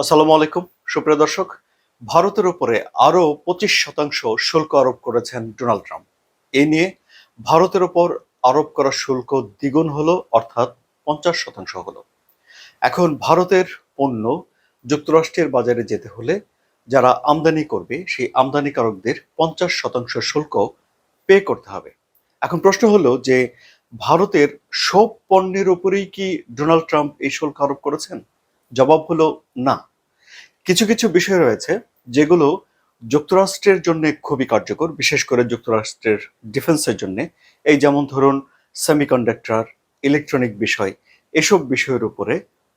আসসালামু আলাইকুম, সুপ্রিয় দর্শক। ভারতের উপরে আরও পঁচিশ শতাংশ শুল্ক আরোপ করেছেন ডোনাল্ড ট্রাম্প। এ নিয়ে ভারতের উপর আরোপ করা শুল্ক দ্বিগুণ হলো, অর্থাৎ পঞ্চাশ শতাংশ হলো। এখন ভারতের পণ্য যুক্তরাষ্ট্রের বাজারে যেতে হলে যারা আমদানি করবে, সেই আমদানিকারকদের পঞ্চাশ শতাংশ শুল্ক পে করতে হবে। এখন প্রশ্ন হলো যে, ভারতের সব পণ্যের উপরেই কি ডোনাল্ড ট্রাম্প এই শুল্ক আরোপ করেছেন? জবাব হলো না। কিছু কিছু বিষয় রয়েছে যেগুলো যুক্তরাষ্ট্রের জন্য খুবই কার্যকর, বিশেষ করে যুক্তরাষ্ট্রের ডিফেন্সের জন্য। এই যেমন ধরুন সেমিকন্ডাক্টর ইলেকট্রনিক বিষয়, এসব বিষয়ের উপরে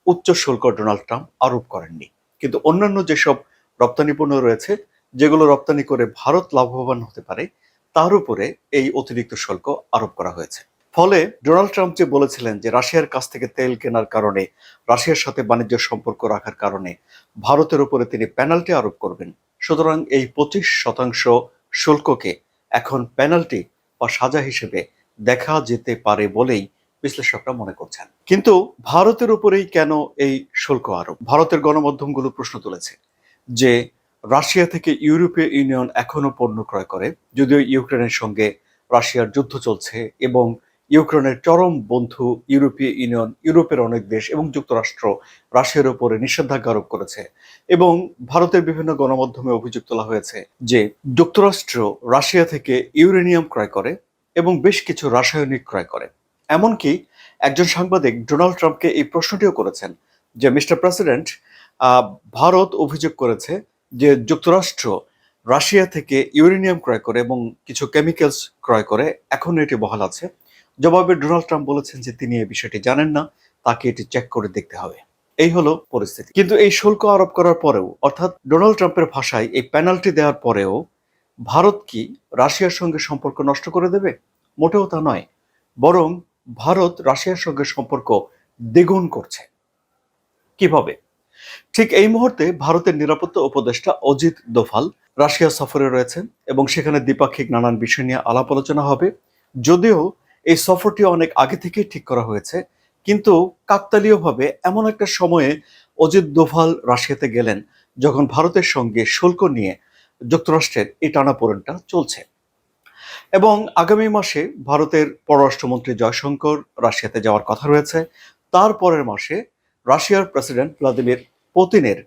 উচ্চ শুল্ক ডোনাল্ড ট্রাম্প আরোপ করেননি। কিন্তু অন্যান্য যেসব রপ্তানি পণ্য রয়েছে, যেগুলো রপ্তানি করে ভারত লাভবান হতে পারে, তার উপরে এই অতিরিক্ত শুল্ক আরোপ করা হয়েছে। ফলে ডোনাল্ড ট্রাম্প যে বলেছিলেন যে রাশিয়ার কাছ থেকে তেল কেনার কারণে, রাশিয়ার সাথে বাণিজ্য সম্পর্ক রাখার কারণে ভারতের উপরে তিনি পেনাল্টি আরোপ করবেন। সুতরাং এই পঁচিশ শতাংশ শুল্ককে এখন পেনাল্টি বা সাজা হিসেবে দেখা যেতে পারে বলেই বিশ্লেষকরা মনে করছেন। কিন্তু ভারতের উপরেই কেন এই শুল্ক আরোপ? ভারতের গণমাধ্যমগুলো প্রশ্ন তুলেছে যে রাশিয়া থেকে ইউরোপীয় ইউনিয়ন এখনও পণ্য ক্রয় করে, যদিও ইউক্রেনের সঙ্গে রাশিয়ার যুদ্ধ চলছে এবং ইউক্রেনের চরম বন্ধু ইউরোপীয় ইউনিয়ন, ইউরোপের অনেক দেশ এবং যুক্তরাষ্ট্র রাশিয়ার উপরে নিষেধাজ্ঞা আরোপ করেছে এবং ভারতের বিভিন্ন গণমাধ্যমে অভিযোগ তোলা হয়েছে যে যুক্তরাষ্ট্র রাশিয়া থেকে ইউরেনিয়াম ক্রয় করে এবং বেশ কিছু রাসায়নিক ক্রয় করে। এমনকি একজন সাংবাদিক ডোনাল্ড ট্রাম্পকে এই প্রশ্নটিও করেছেন যে, মিস্টার প্রেসিডেন্ট ভারত অভিযোগ করেছে যে যুক্তরাষ্ট্র রাশিয়া থেকে ইউরেনিয়াম ক্রয় করে এবং কিছু কেমিক্যালস ক্রয় করে। এখন এটি বহাল আছে। জবাবে ডোনাল্ড ট্রাম্প বলেছেন যে তিনি এই বিষয়টি জানেন না, তাকে এটি চেক করে দেখতে হবে। এই হলো পরিস্থিতি। কিন্তু এই শুল্ক আরোপ করার পরেও, অর্থাৎ ডোনাল্ড ট্রাম্পের ভাষায় এই পেনাল্টি দেওয়ার পরেও, ভারত কি রাশিয়ার সঙ্গে সম্পর্ক নষ্ট করে দেবে? মোটেও তা নয়, বরং ভারত রাশিয়ার সঙ্গে সম্পর্ক দ্বিগুণ করছে। কীভাবে? ঠিক এই মুহূর্তে ভারতের নিরাপত্তা উপদেষ্টা অজিত দোফাল রাশিয়া সফরে রয়েছেন এবং সেখানে দ্বিপাক্ষিক নানান বিষয় নিয়ে আলাপ আলোচনা হবে। যদিও এই সফরটি অনেক আগে থেকেই ঠিক করা হয়েছে, কিন্তু কাকতালীয়ভাবে এমন একটা সময়ে অজিত দোভাল রাশিয়াতে গেলেন যখন ভারতের সঙ্গে শুল্ক নিয়ে যুক্তরাষ্ট্রের এই টানাপোড়েনটা চলছে। এবং আগামী মাসে ভারতের পররাষ্ট্রমন্ত্রী জয়শঙ্কর রাশিয়াতে যাওয়ার কথা রয়েছে। তার পরের মাসে রাশিয়ার প্রেসিডেন্ট ভ্লাদিমির পুতিনের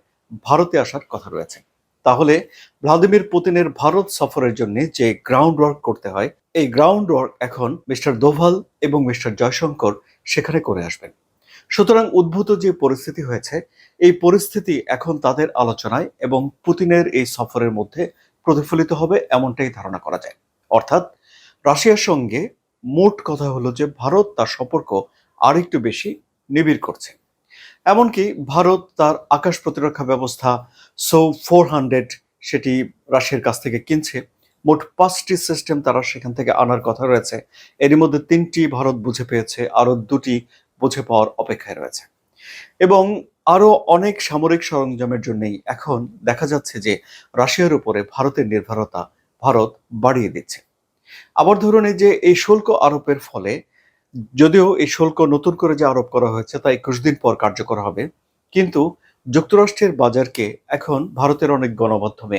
ভারতে আসার কথা রয়েছে। তাহলে ভ্লাদিমির পুতিনের ভারত সফরের জন্য যে গ্রাউন্ড ওয়ার্ক করতে হয়, এই গ্রাউন্ড ওয়ার্ক এখন মিস্টার দোভাল এবং মিস্টার জয়শঙ্কর সেখানে করে আসবেন। সুতরাং উদ্ভূত যে পরিস্থিতি হয়েছে, এই পরিস্থিতি এখন তাদের আলোচনায় এবং পুতিনের এই সফরের মধ্যে প্রতিফলিত হবে এমনটাই ধারণা করা যায়। অর্থাৎ রাশিয়ার সঙ্গে মোট কথা হলো যে ভারত তার সম্পর্ক আরেকটু বেশি নিবিড় করছে। এমনকি ভারত তার আকাশ প্রতিরক্ষা ব্যবস্থা সো ফোর হান্ড্রেড সেটি রাশিয়ার কাছ থেকে কিনছে। মোট পাঁচটি সিস্টেম তারা সেখান থেকে আনার কথা রয়েছে। এরই মধ্যে তিনটি ভারত বুঝে পেয়েছে, আরও দুটি বুঝে পাওয়ার অপেক্ষায় রয়েছে। এবং আরও অনেক সামরিক সরঞ্জামের জন্যই এখন দেখা যাচ্ছে যে রাশিয়ার উপরে ভারতের নির্ভরতা ভারত বাড়িয়ে দিচ্ছে। আবার ধরুন এই যে এই শুল্ক আরোপের ফলে যদিও এই শুল্ক নতুন করে যে আরোপ করা হয়েছে তা একুশ দিন পর কার্যকর হবে, কিন্তু যুক্তরাষ্ট্রের বাজারকে এখন ভারতের অনেক গণমাধ্যমে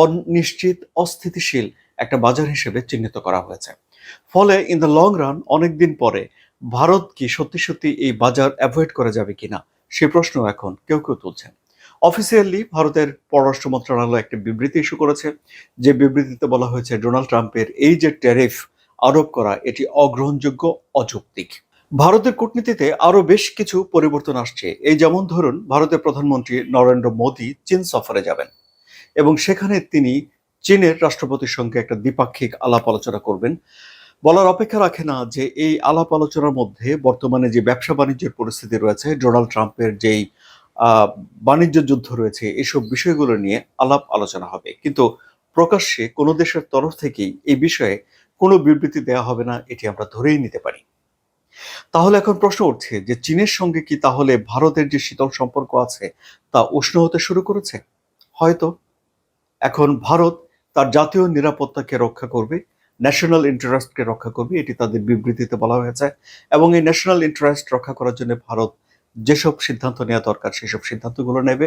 অনিশ্চিত, অস্থিতিশীল একটা বাজার হিসেবে চিহ্নিত করা হয়েছে। ফলে ইন দ্য লং রান অনেকদিন পরে ভারত কি সত্যি সত্যি এই বাজার অ্যাভয়েড করা যাবে কিনা, সে প্রশ্ন এখন কেউ কেউ তুলছেন। অফিসিয়ালি ভারতের পররাষ্ট্র মন্ত্রণালয় একটি বিবৃতি ইস্যু করেছে, যে বিবৃতিতে বলা হয়েছে ডোনাল্ড ট্রাম্পের এই যে ট্যারিফ আরোপ করা, এটি অগ্রহণযোগ্য, অযৌক্তিক। ভারতের কূটনীতিতে আরও বেশ কিছু পরিবর্তন আসছে। এই যেমন ধরুন, ভারতের প্রধানমন্ত্রী নরেন্দ্র মোদী চীন সফরে যাবেন এবং সেখানে তিনি চীনের রাষ্ট্রপতির সঙ্গে একটা দ্বিপাক্ষিক আলাপ আলোচনা করবেন। বলার অপেক্ষা রাখে না যে এই আলাপ আলোচনার মধ্যে বর্তমানে যে ব্যবসা বাণিজ্যের পরিস্থিতি রয়েছে, ডোনাল্ড ট্রাম্পের যেই বাণিজ্য যুদ্ধ রয়েছে, এসব বিষয়গুলো নিয়ে আলাপ আলোচনা হবে। কিন্তু প্রকাশ্যে কোনো দেশের তরফ থেকেই এই বিষয়ে কোনো বিবৃতি দেওয়া হবে না, এটি আমরা ধরেই নিতে পারি। তাহলে এখন প্রশ্ন উঠছে যে চীনের সঙ্গে কি তাহলে ভারতের যে শীতল সম্পর্ক আছে, তা উষ্ণ হতে শুরু করেছে? হয়তো। এখন ভারত তার জাতীয় নিরাপত্তাকে রক্ষা করবে ন্যাশনাল ইন্টারেস্টকে রক্ষা করবে, এটি তাদের বিবৃতিতে বলা হয়েছে, এবং এই ন্যাশনাল ইন্টারেস্ট রক্ষা করার জন্য ভারত যেসব সিদ্ধান্ত নেওয়া দরকার সেসব সিদ্ধান্তগুলো নেবে।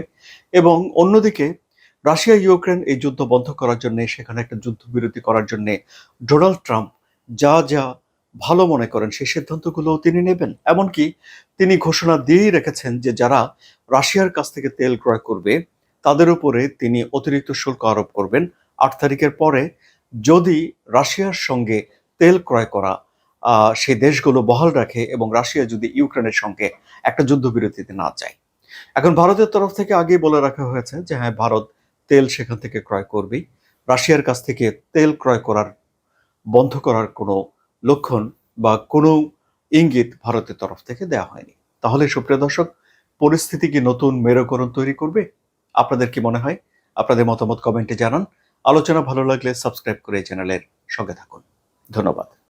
এবং অন্যদিকে রাশিয়া, ইউক্রেন এই যুদ্ধ বন্ধ করার জন্য, সেখানে একটা যুদ্ধবিরতি করার জন্য ডোনাল্ড ট্রাম্প যা যা ভালো মনে করেন, সেই সিদ্ধান্তগুলো তিনি নেবেন। এমনকি তিনি ঘোষণা দিয়েই রেখেছেন যে যারা রাশিয়ার কাছ থেকে তেল ক্রয় করবে, তাদের উপরে তিনি অতিরিক্ত শুল্ক আরোপ করবেন। আট তারিখের পরে যদি রাশিয়ার সঙ্গে তেল ক্রয় করা সেই দেশগুলো বহাল রাখে এবং রাশিয়া যদি ইউক্রেনের সঙ্গে একটা যুদ্ধবিরতিতে না যায়। এখন ভারতের তরফ থেকে আগেই বলে রাখা হয়েছে যে হ্যাঁ ভারত তেল সেখান থেকে ক্রয় করবে রাশিয়ার কাছ থেকে তেল ক্রয় করার, বন্ধ করার কোনো লক্ষণ বা কোনো ইঙ্গিত ভারতের তরফ থেকে দেওয়া হয়নি। তাহলে সুপ্রিয় দর্শক, পরিস্থিতি কি নতুন মেরুকরণ তৈরি করবে? আপনাদের কি মনে হয়? আপনাদের মতামত কমেন্টে জানান। আলোচনা ভালো লাগলে সাবস্ক্রাইব করে চ্যানেলের সঙ্গে থাকুন। ধন্যবাদ।